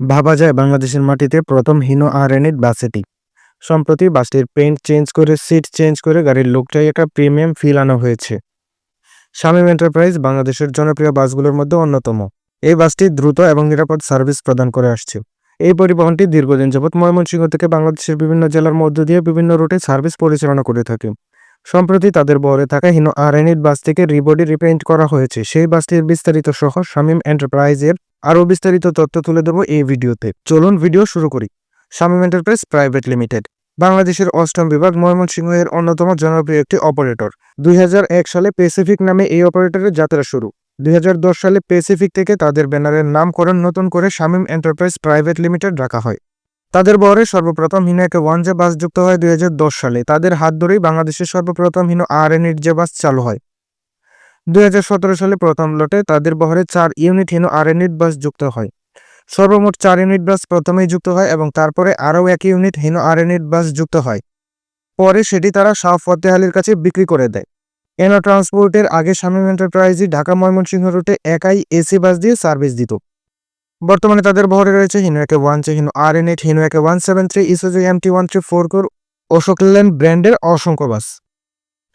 ভাবা যায় বাংলাদেশের মাটিতে প্রথম হিনো আরএনএড বাস এটি সম্প্রতি বাসটির পেইন্ট চেঞ্জ করে, সিট চেঞ্জ করে গাড়ির লুকটাই একটা প্রিমিয়াম ফিল আনা হয়েছে। শামীম এন্টারপ্রাইজ বাংলাদেশের জনপ্রিয় বাসগুলোর মধ্যে অন্যতম। এই বাসটি দ্রুত এবং নিরাপদ সার্ভিস প্রদান করে আসছে। এই পরিবহনটি দীর্ঘদিন যাবৎ ময়মনসিংহ থেকে বাংলাদেশের বিভিন্ন জেলার মধ্য দিয়ে বিভিন্ন রুটে সার্ভিস পরিচালনা করে থাকে। সম্প্রতি তাদের বহরে থাকা হিনো আরএনএড বাস থেকে রিবডি রিপেইন্ট করা হয়েছে। সেই বাসটির বিস্তারিত সহ শামীম এন্টারপ্রাইজের আরও বিস্তারিত তথ্য তুলে দেবো এই ভিডিওতে। চলুন ভিডিও শুরু করি। শামীম এন্টারপ্রাইজ প্রাইভেট লিমিটেড বাংলাদেশের অষ্টম বিভাগ ময়মনসিংহের অন্যতম জনপ্রিয় একটি অপারেটর দু হাজার এক সালে প্যাসিফিক নামে এই অপারেটরের যাত্রা শুরু। দুই হাজার দশ সালে প্যাসিফিক থেকে তাদের ব্যানারের নামকরণ নতুন করে শামীম এন্টারপ্রাইজ প্রাইভেট লিমিটেড রাখা হয়। তাদের বহরে সর্বপ্রথম হিনো একে ওয়ান যে বাস যুক্ত হয় দুই হাজার দশ সালে, তাদের হাত ধরেই বাংলাদেশের সর্বপ্রথম হিনো আর এন যে বাস চালু হয়। দুই হাজার সতেরো সালে প্রথম লটে তাদের বহরে চার ইউনিট হিনো আর ইউনিট বাস যুক্ত হয়। সর্বমোট চার ইউনিট বাস প্রথমেই যুক্ত হয় এবং তারপরে আরও এক ইউনিট হিনো আর ইউনিট বাস যুক্ত হয়। পরে সেটি তারা শাহ ফতেহ আলীর কাছে বিক্রি করে দেয়। এনো ট্রান্সপোর্টের আগে শামীম এন্টারপ্রাইজই ঢাকা ময়মনসিংহ রুটে একাই এসি বাস দিয়ে সার্ভিস দিত। বর্তমানে তাদের বহরে রয়েছে হিনো একে ওয়ান চে Hino R N eight Hino AK one seven three, Isuzu M T one three four core Ashok ব্র্যান্ডের অসংখ্য বাস।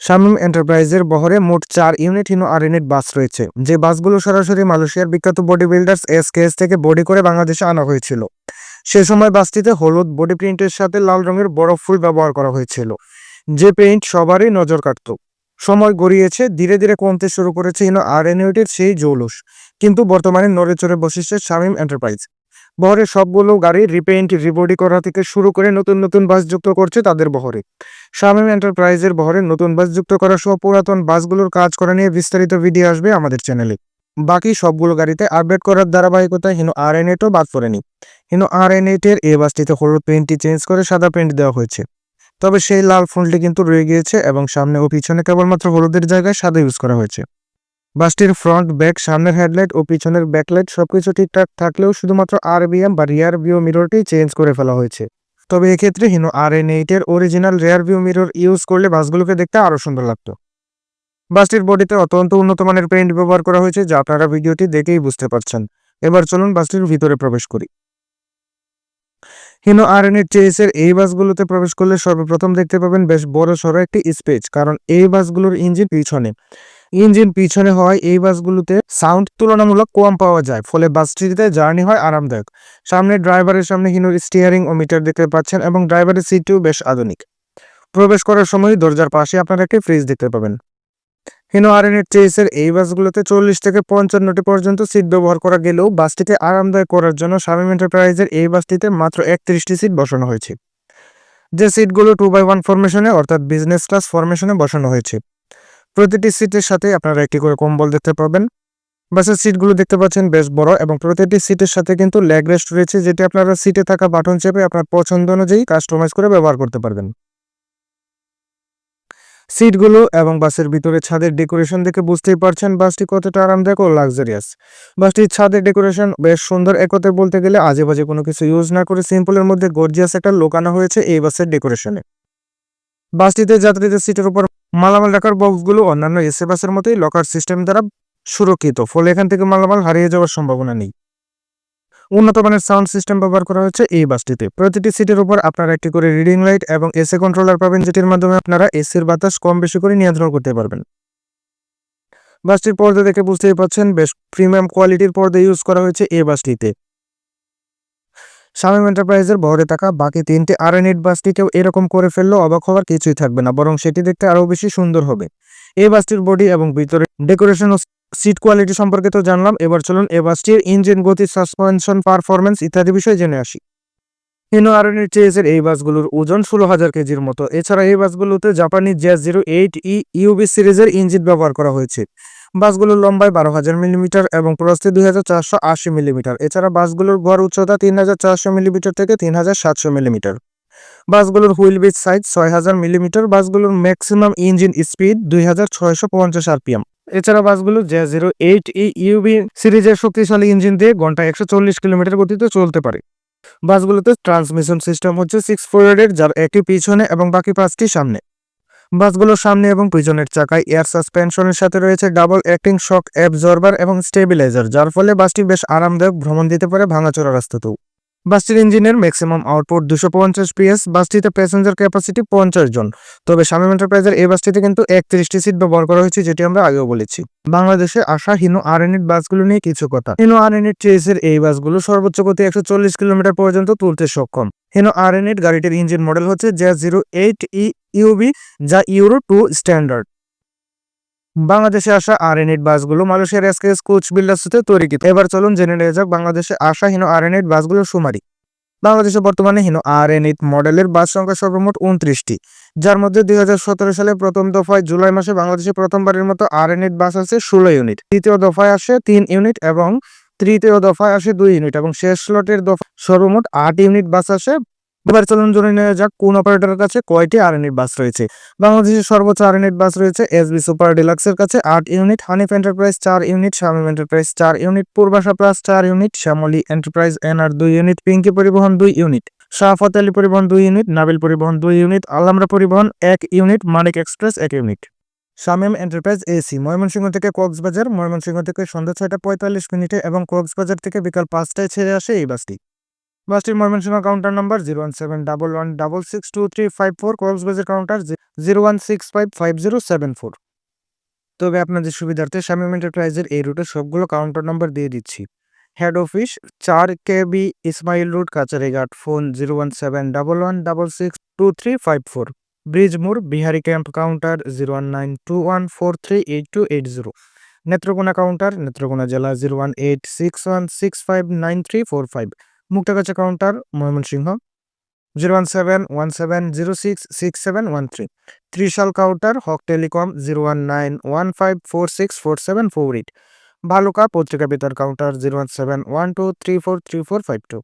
শামীম এন্টারপ্রাইজের বহরে মোট চার ইউনিট হিনো আর ইউনিট বাস রয়েছে। যে বাসগুলো সরাসরি মালয়েশিয়ার বিখ্যাত বডি বিল্ডার্স এসকেএস থেকে বডি করে বাংলাদেশে আনা হয়েছিল। সে সময় বাসটিতে হলুদ বডি প্রিন্টের সাথে লাল রঙের বড় ফুল ব্যবহার করা হয়েছিল। যে পেইন্ট সবারই নজর কাটত। সময় গড়িয়েছে, ধীরে ধীরে কমতে শুরু করেছে হিনো আর এনইউটির সেই জৌলুস। কিন্তু বর্তমানে নড়ে চড়ে বসেছে শামীম এন্টারপ্রাইজ। বহরে সবগুলো গাড়ি রিপেইন্ট, রিবডি করা থেকে শুরু করে নতুন নতুন বাস যুক্ত করছে তাদের বহরে। শামীম এন্টারপ্রাইজের বহরে নতুন বাস যুক্ত করা সহ পুরাতন বাসগুলোর কাজ করা নিয়ে বিস্তারিত ভিডিও আসবে আমাদের চ্যানেলে। বাকি সবগুলো গাড়িতে আপডেট করার ধারাবাহিকতায় হিনো আর এন এটও বাদ পড়েনি। হিনো আর এন এইটের এই বাসটিতে হলুদ পেন্টটি চেঞ্জ করে সাদা পেন্ট দেওয়া হয়েছে। তবে সেই লাল ফুলটি কিন্তু রয়ে গিয়েছে এবং সামনে ও পিছনে কেবলমাত্র হলুদের জায়গায় সাদা ইউজ করা হয়েছে। বাসটির ফ্রন্ট ব্যাক সামনের হেডলাইট ও পিছনের ব্যাকলাইট সবকিছু ঠিকঠাক থাকলেও শুধুমাত্র আর আরবিএম বা রিয়ার ভিউ মিররটি চেঞ্জ করে ফেলা হয়েছে। তবে এক্ষেত্রে হিনো আর এন এইটের original rear view mirror use করলে বাসগুলোকে দেখতে আরও সুন্দর লাগতো। বাসটির বডিতে অত্যন্ত উন্নত মানের পেইন্ট ব্যবহার করা হয়েছে যা আপনারা ভিডিওটি দেখেই বুঝতে পারছেন। এবার চলুন বাসটির ভিতরে প্রবেশ করি। হিনো আর এন এর এই বাসগুলোতে প্রবেশ করলে সর্বপ্রথম দেখতে পাবেন বেশ বড় সড়ো একটি স্পেস কারণ এই বাসগুলোর ইঞ্জিন পিছনে। ইঞ্জিন পিছনে হওয়ায় এই বাসগুলোতে সাউন্ড তুলনামূলক কম পাওয়া যায়, ফলে বাসটিতে জার্নি হয় আরামদায়ক। সামনে ড্রাইভারের সামনে হিনোর স্টিয়ারিং ও মিটার দেখতে পাচ্ছেন এবং ড্রাইভারের সিটটিও বেশ আধুনিক। প্রবেশ করার সময় দরজার পাশে আপনারা একটি ফ্রিজ দেখতে পাবেন। হিনো আর এন এর এই বাসগুলোতে চল্লিশ থেকে পঞ্চান্নটি পর্যন্ত সিট ব্যবহার করা গেলেও বাসটিকে আরামদায়ক করার জন্য শামীম এন্টারপ্রাইজের এই বাসটিতে মাত্র একত্রিশটি সিট বসানো হয়েছে। যে সিটগুলো টু বাই ওয়ান ফরমেশনে, অর্থাৎ বিজনেস ক্লাস ফরমেশনে বসানো হয়েছে। প্রতিটি সিটের সাথে আপনারা একটি করে কম্বল দেখতে পাবেন। বাসের সিটগুলো দেখতে পাচ্ছেন বেশ বড় এবং প্রতিটি সিটের সাথে কিন্তু লেগ রেস্ট রয়েছে, যেটি আপনারা সিটে থাকা বাটন চেপে আপনার পছন্দ অনুযায়ী কাস্টমাইজ করে ব্যবহার করতে পারবেন। সিটগুলো এবং বাসের ভিতরে ছাদের ডেকোরেশন দেখে বুঝতেই পারছেন বাসটি কতটা আরামদায়ক ও লাক্সারিয়াস। বাসটির ছাদের ডেকোরেশন বেশ সুন্দর একতে বলতে গেলে আজে বাজে কোনো কিছু ইউজ না করে সিম্পলের মধ্যে গর্জিয়াস একটা লোকানো হয়েছে এই বাসের ডেকোরেশনে। বাসটিতে যাত্রীদের সিটের উপর মালামাল রাখার বক্সগুলো অন্যান্য এসে বাসের মতোই লকার সিস্টেম দ্বারা সুরক্ষিত। ফলে এখান থেকে মালামাল হারিয়ে যাওয়ার সম্ভাবনা নেই। উন্নত মানের সাউন্ড সিস্টেম ব্যবহার করা হয়েছে এই বাসটিতে। প্রতিটি সিটের উপর আপনারা একটি করে রিডিং লাইট এবং এসি কন্ট্রোলার পাবেন, যেটির মাধ্যমে আপনারা এসির বাতাস কম বেশি করে নিয়ন্ত্রণ করতে পারবেন। বাসটির পর্দা দেখে বুঝতেই পারছেন, বেশ প্রিমিয়াম কোয়ালিটির পর্দা ইউজ করা হয়েছে এই বাসটিতে। শামীম এন্টারপ্রাইজের বহরে থাকা বাকি তিনটি আর এন বাসটিকেও এরকম করে ফেললেও অবাক হওয়ার কিছুই থাকবে না, বরং সেটি দেখতে আরও বেশি সুন্দর হবে। এই বাসটির বডি এবং ভিতরে ডেকোরেশন ও সিট কোয়ালিটি সম্পর্কে তো জানলাম, এবার চলুন এ বাসটির ইঞ্জিন গতি সাসপেনশন পারফরমেন্স ইত্যাদি বিষয়ে জেনে আসি। হিনো এন এর এই বাসগুলোর ওজন ষোলো হাজার কেজির মতো। এছাড়া এই বাসগুলোতে জাপানি জ্যাজ জিরো এইট ই ইউবি সিরিজের ইঞ্জিন ব্যবহার করা হয়েছে। বাসগুলোর লম্বায় বারো হাজার মিলিমিটার এবং প্রস্থে দুই হাজার চারশো আশি মিলিমিটার। এছাড়া বাসগুলোর গড় উচ্চতা তিন হাজার চারশো মিলিমিটার থেকে তিন হাজার সাতশো মিলিমিটার। বাসগুলোর হুইল বেজ সাইজ ছয় হাজার মিলিমিটার, বাসগুলোর ম্যাক্সিমাম ইঞ্জিন স্পিড দুই হাজার ছয়শো পঞ্চাশ আরপিএম। এছাড়া বাসগুলো J zero eight E UB সিরিজের শক্তিশালী ইঞ্জিন দিয়ে ঘন্টায় একশো চল্লিশ কিলোমিটার গতিতে চলতে পারে। বাসগুলোতে ট্রান্সমিশন সিস্টেম হচ্ছে সিক্স ফোরের যার একটি পিছনে এবং বাকি পাঁচটি সামনে। বাসগুলোর সামনে এবং পিছনের চাকায় এয়ার সাসপেনশনের সাথে রয়েছে ডাবল অ্যাক্টিং শক, অ্যাবজর্বার এবং স্টেবিলাইজার, যার ফলে বাসটি বেশ আরামদায়ক ভ্রমণ দিতে পারে ভাঙাচোরা রাস্তাতেও। বাসটির ইঞ্জিনের ম্যাক্সিমাম আউটপুট দুশো পঞ্চাশ পিএস, বাসটিতে প্যাসেঞ্জার ক্যাপাসিটি পঞ্চাশ জন। তবে শামীম এন্টারপ্রাইজের এই বাসটিতে কিন্তু একত্রিশটি সিট ব্যবহার করা হয়েছে, যেটি আমরা আগেও বলেছি। বাংলাদেশে আসা হিনো আর ইউনিট বাসগুলো নিয়ে কিছু কথা। হিনো আর ইউনিট চেসের এই বাসগুলো সর্বোচ্চ গতি একশো চল্লিশ কিলোমিটার পর্যন্ত তুলতে সক্ষম। হিনো আর গাড়িটির ইঞ্জিন মডেল হচ্ছে J zero eight E UB যা ইউরো টু স্ট্যান্ডার্ড বাংলাদেশে আসা আর এনএট বাসগুলো মালয়েশিয়ার এসকেএস কোচ বিল্ডার্সতে তৈরিকৃত এবার চলুন জেনে নেওয়া যাক বাংলাদেশে আসা হিনো আর এনএট বাসগুলোর সুমারি। বাংলাদেশে বর্তমানে হিনো আর এনএট মডেলের বাস সংখ্যা সর্বমোট উনত্রিশটি, যার মধ্যে দুই সালে প্রথম দফায় জুলাই মাসে বাংলাদেশে প্রথমবারের মতো আর এনএট বাস আছে ষোলো ইউনিট তৃতীয় দফায় আসে তিন ইউনিট এবং তৃতীয় দফায় আসে দুই ইউনিট এবং শেষ স্লটের দফা সর্বমোট আট ইউনিট বাস আসে এবার চলুন জেনে নেওয়া যাক কোন অপারেটরের কাছে কয়টি আরএনএট বাস রয়েছে। বাংলাদেশের সর্বোচ্চ আরএনএট বাস রয়েছে এসবি সুপার ডিলাক্সের কাছে আট ইউনিট হানিফ এন্টারপ্রাইজ চার ইউনিট শামিম এন্টারপ্রাইজ চার ইউনিট পূর্বাশা প্লাস চার ইউনিট শ্যামলী এন্টারপ্রাইজ এনআর দুই ইউনিট পিঙ্কি পরিবহন দুই ইউনিট শাহফত আলী পরিবহন দুই ইউনিট নাবিল পরিবহন দুই ইউনিট আলহামরা পরিবহন এক ইউনিট মানিক এক্সপ্রেস এক unit Shamim enterprise AC Mymensingh থেকে কক্সবাজার, ময়মনসিংহ থেকে সন্ধ্যা ছয়টা পঁয়তাল্লিশ মিনিটে এবং কক্সবাজার থেকে বিকাল পাঁচটায় ছেড়ে আসে এই বাসটি বাসটির Mymensingh counter number zero one seven double one double six two three five four Cox's Bazar counter zero one six five five zero seven four তবে আপনাদের সুবিধার্থে শামিম এন্টারপ্রাইজের এই রুটে সবগুলো কাউন্টার নাম্বার দিয়ে দিচ্ছি। হেড অফিস চার K B Ismail road Kacharighat phone zero one seven double one double six two three five four bridge মোড়, Bihari camp counter zero one nine two one four three eight two eight zero Netrokona counter Netrokona জেলা zero one eight six one six five nine three four five Muktagacha counter Mymensingh zero one seven one seven zero six six seven one three Trishal counter Haque telecom zero one nine one five four six four seven four eight Bhaluka পত্রিকা বেতার counter zero one seven one two three four three four five two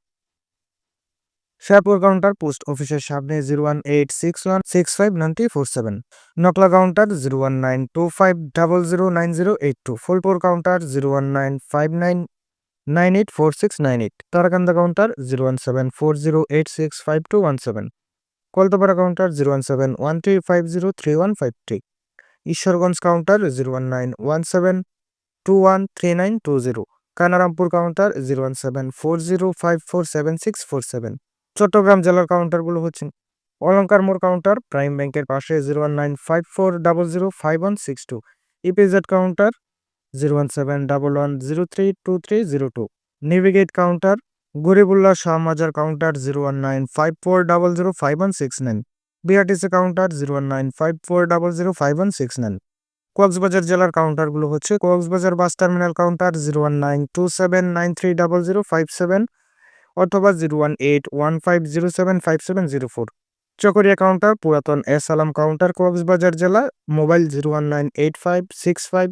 Sherpur counter post অফিসের সামনে zero one eight six one six five nine three four seven Nakla counter zero one nine two five double zero nine zero eight two Phulpur counter zero one nine five nine nine eight four six nine eight. Tarakanda counter zero one seven four zero eight six five two one seven Kaltapara counter zero one seven one three five zero three one five three Ishwarganj counter zero one nine one seven two one three nine two zero Kanarampur counter zero one seven four zero five four seven six four seven Chattogram জেলার কাউন্টারগুলো হচ্ছে অলঙ্কার মোড় counter prime ব্যাংকের পাশে zero one nine five four double zero five one six to EPZ counter zero one seven double one zero three two three zero two navigate counter Garibullah Shahmajar counter zero one nine five four double zero five one six nine BRTC counter zero one nine five four double zero five one six nine Cox's Bazar জেলার কাউন্টারগুলো হচ্ছে Cox's Bazar bus terminal counter zero one nine two seven nine three double zero five seven অথবা zero one eight one five zero seven five seven zero four Chakaria counter পুরাতন S Alam counter Cox's Bazar জেলা mobile zero one nine eight five six five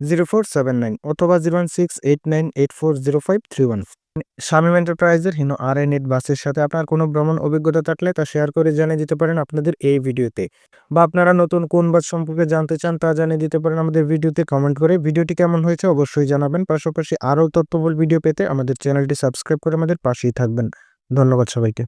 zero four seven nine অথবা zero one six eight nine eight four zero five three one Shamim এন্টারপ্রাইজের Hino R N eight বাসের সাথে আপনার কোনো ভ্রমণ অভিজ্ঞতা থাকলে তা শেয়ার করে জানিয়ে দিতে পারেন আপনাদের এই ভিডিওতে। বা আপনারা নতুন কোন বাস সম্পর্কে জানতে চান তা জানিয়ে দিতে পারেন আমাদের ভিডিওতে কমেন্ট করে। ভিডিওটি কেমন হয়েছে অবশ্যই জানাবেন। পাশাপাশি আরও তথ্যবল ভিডিও পেতে আমাদের চ্যানেলটি সাবস্ক্রাইব করে আমাদের পাশেই থাকবেন। ধন্যবাদ সবাইকে।